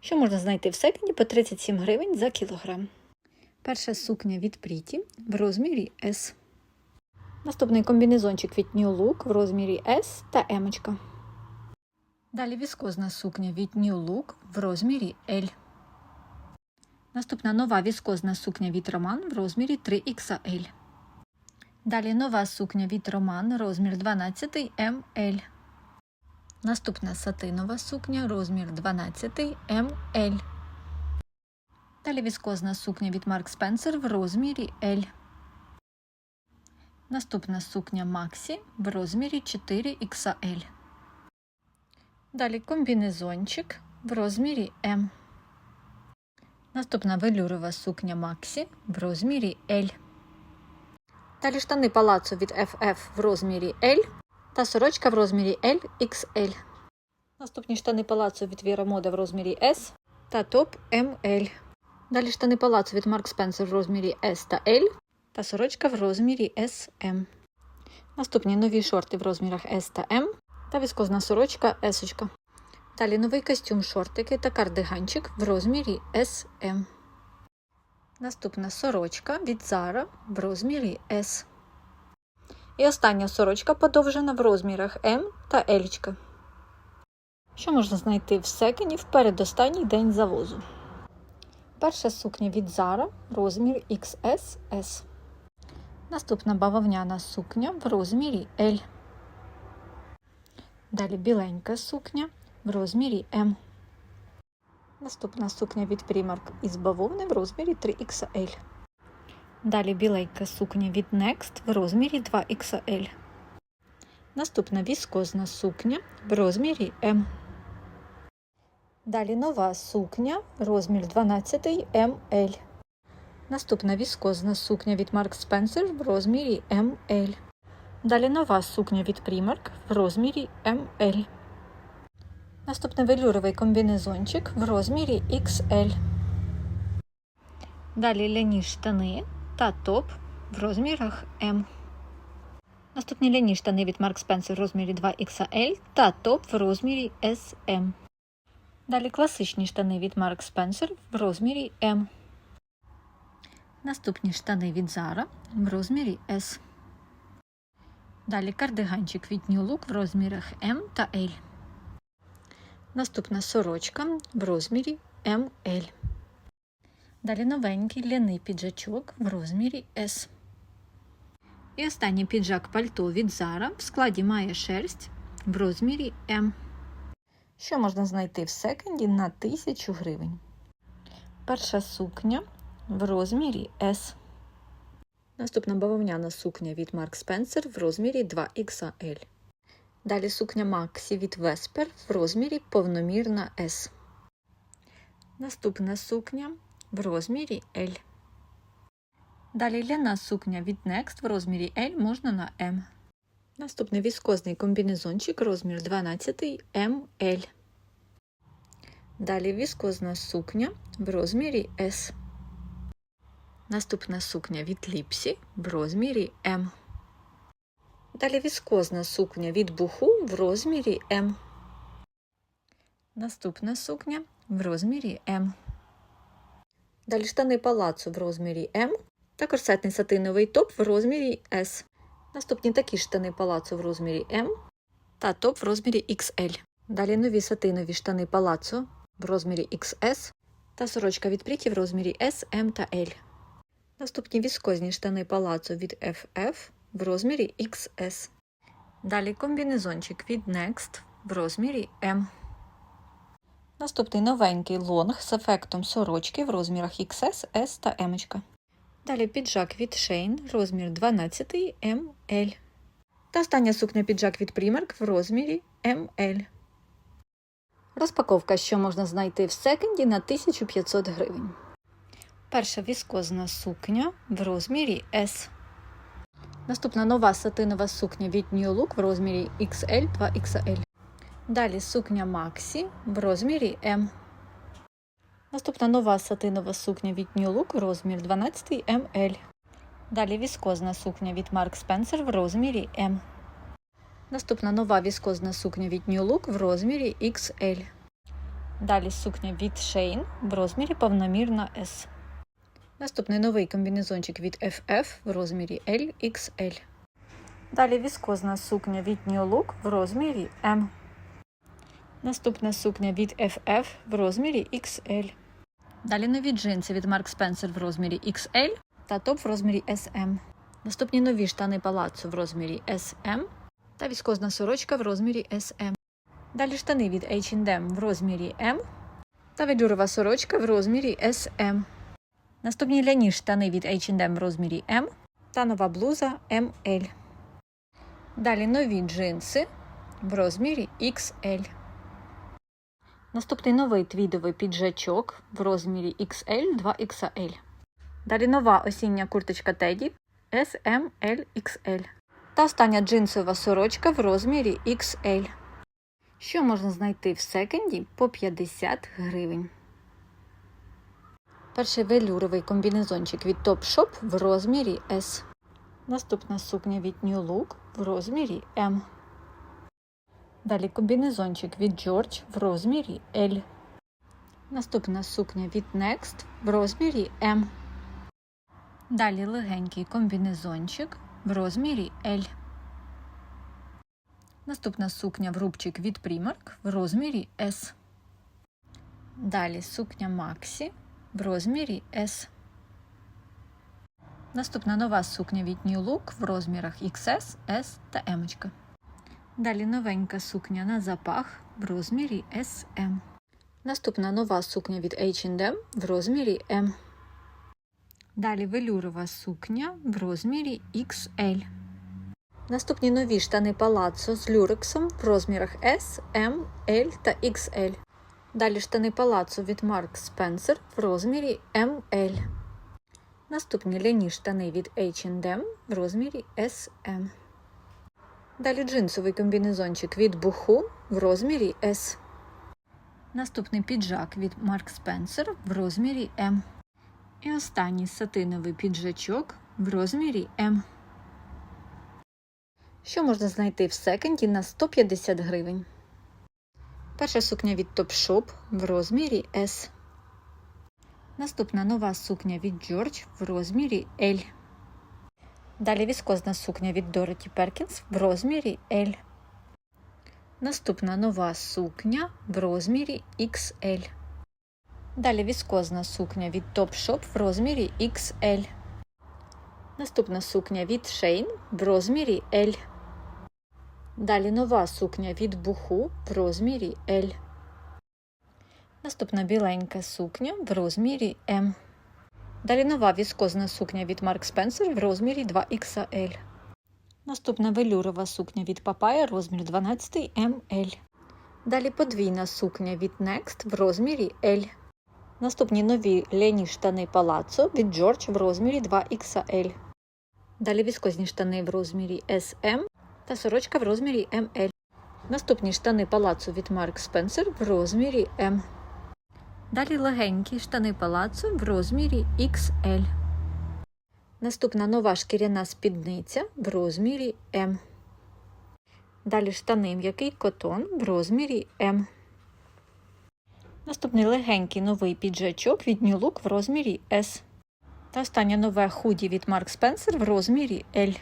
що можна знайти в секонді по 37 гривень за кілограм. Перша сукня від Пріті в розмірі S. Наступний комбінезончик від New Look в розмірі S та M. Далі віскозна сукня від New Look в розмірі L. Наступна нова віскозна сукня від Роман в розмірі 3XL. Далі нова сукня від Роман розмір 12 ML. Наступна сатинова сукня розмір 12 ML. Далі віскозна сукня від Mark Spencer в розмірі L. Наступна сукня Maxi в розмірі 4XL. Далі комбінезончик в розмірі М. Наступна велюрова сукня Maxi в розмірі L. Далі штани палацу від FF в розмірі L та сорочка в розмірі LXL. Наступні штани палацу від Vira Moda в розмірі S та топ ML. Далі штани палацу від Mark Spencer в розмірі S та L та сорочка в розмірі SM. Наступні нові шорти в розмірах S та M та віскозна сорочка S. Далі новий костюм шортики та кардиганчик в розмірі SM. Наступна сорочка від Zara в розмірі S. І остання сорочка подовжена в розмірах М та L. Що можна знайти в секені в передостанній день завозу? Перша сукня від Zara розмір XSS. Наступна бавовняна сукня в розмірі L. Далі біленька сукня в розмірі М. Наступна сукня від Primark із бавовни в розмірі 3XL. Далі біленька сукня від Next в розмірі 2XL. Наступна віскозна сукня в розмірі М. Далі нова сукня розмір 12 ML. Наступна віскозна сукня від Mark Spencer в розмірі ML. Далі нова сукня від Primark в розмірі ML. Наступний велюровий комбінезончик в розмірі XL. Далі ляні штани та топ в розмірах M. Наступні ляні штани від Mark Spencer в розмірі 2XL та топ в розмірі SM. Далі класичні штани від Mark Spencer в розмірі M. Наступні штани від Zara в розмірі S. Далі кардиганчик від New Look в розмірах M та L. Наступна сорочка в розмірі ML. Далі новенький ляний піджачок в розмірі S. І останній піджак пальто від Zara в складі має шерсть в розмірі M. Що можна знайти в секонді на 1000 гривень? Перша сукня в розмірі S. Наступна бавовняна сукня від Mark Spencer в розмірі 2XL. Далі сукня Maxi від Vesper в розмірі повномірна S. Наступна сукня в розмірі L. Далі ляна сукня від Next в розмірі L можна на M. Наступний віскозний комбінезончик розмір 12 ML. Далі віскозна сукня в розмірі S. Наступна сукня від Ліпсі в розмірі М. Далі віскозна сукня від буху в розмірі М. Наступна сукня в розмірі М. Далі штани палацу в розмірі М та корсетний сатиновий топ в розмірі S. Наступні такі штани палацу в розмірі М та топ в розмірі XL. Далі нові сатинові штани палацу в розмірі XS та сорочка від Пріті в розмірі S, M та L. Наступні віскозні штани палацу від FF в розмірі XS. Далі комбінезончик від Next в розмірі M. Наступний новенький лонг з ефектом сорочки в розмірах XS, S та M. Далі піджак від Shane, розмір 12 ML. Та остання сукня піджак від Primark в розмірі ML. Розпаковка, що можна знайти в секонді на 1500 гривень. Перша віскозна сукня в розмірі S. Наступна нова сатинова сукня від New Look в розмірі XL 2XL. Далі сукня Maxi в розмірі M. Наступна нова сатинова сукня від New Look розмір 12 ML. Далі віскозна сукня від Mark Spencer в розмірі M. Наступна нова віскозна сукня від New Look в розмірі XL. Далі сукня від Shein в розмірі повномірна S. Наступний новий комбінезончик від FF в розмірі LXL. Далі віскозна сукня від New Look в розмірі M. Наступна сукня від FF в розмірі XL. Далі нові джинси від Mark Spencer в розмірі XL та топ в розмірі SM. Наступні нові штани палацу в розмірі SM та віскозна сорочка в розмірі SM. Далі штани від H&M в розмірі M та ведюрова сорочка в розмірі SM. Наступні ляні штани від H&M в розмірі M та нова блуза ML. Далі нові джинси в розмірі XL. Наступний новий твідовий піджачок в розмірі XL 2XL. Далі нова осіння курточка Teddy SMLXL. Та остання джинсова сорочка в розмірі XL. Що можна знайти в секонді по 50 гривень. Перший велюровий комбінезончик від Topshop в розмірі S. Наступна сукня від New Look в розмірі M. Далі комбінезончик від George в розмірі L. Наступна сукня від Next в розмірі M. Далі легенький комбінезончик в розмірі L. Наступна сукня в рубчик від Primark в розмірі S. Далі сукня Maxi в розмірі S. Наступна нова сукня від New Look в розмірах XS, S та M. Далі новенька сукня на запах в розмірі SM. Наступна нова сукня від H&M в розмірі M. Далі велюрова сукня в розмірі XL. Наступні нові штани палацо з люрексом в розмірах S, M, L та XL. Далі штани палацо від Mark Spencer в розмірі ML. Наступні ляні штани від H&M в розмірі SM. Далі джинсовий комбінезончик від Буху в розмірі S. Наступний піджак від Mark Spencer в розмірі M. І останній сатиновий піджачок в розмірі M. Що можна знайти в секонді на 150 гривень? Перша сукня від Topshop в розмірі S. Наступна нова сукня від George в розмірі L. Далі віскозна сукня від Dorothy Perkins в розмірі L. Наступна нова сукня в розмірі XL. Далі віскозна сукня від Topshop в розмірі XL. Наступна сукня від Shein в розмірі L. Далі нова сукня від Буху в розмірі L. Наступна біленька сукня в розмірі M. Далі нова віскозна сукня від Mark Spencer в розмірі 2XL. Наступна велюрова сукня від Papaya розмір 12 ML. Далі подвійна сукня від Next в розмірі L. Наступні нові ляні штани Palazzo від George в розмірі 2XL. Далі віскозні штани в розмірі SM та сорочка в розмірі ML. Наступні штани Palazzo від Mark Spencer в розмірі M. Далі легенькі штани палацу в розмірі XL. Наступна нова шкіряна спідниця в розмірі M. Далі штани м'який котон в розмірі M. Наступний легенький новий піджачок від New Look в розмірі S. Та останнє нове худі від Mark Spencer в розмірі L.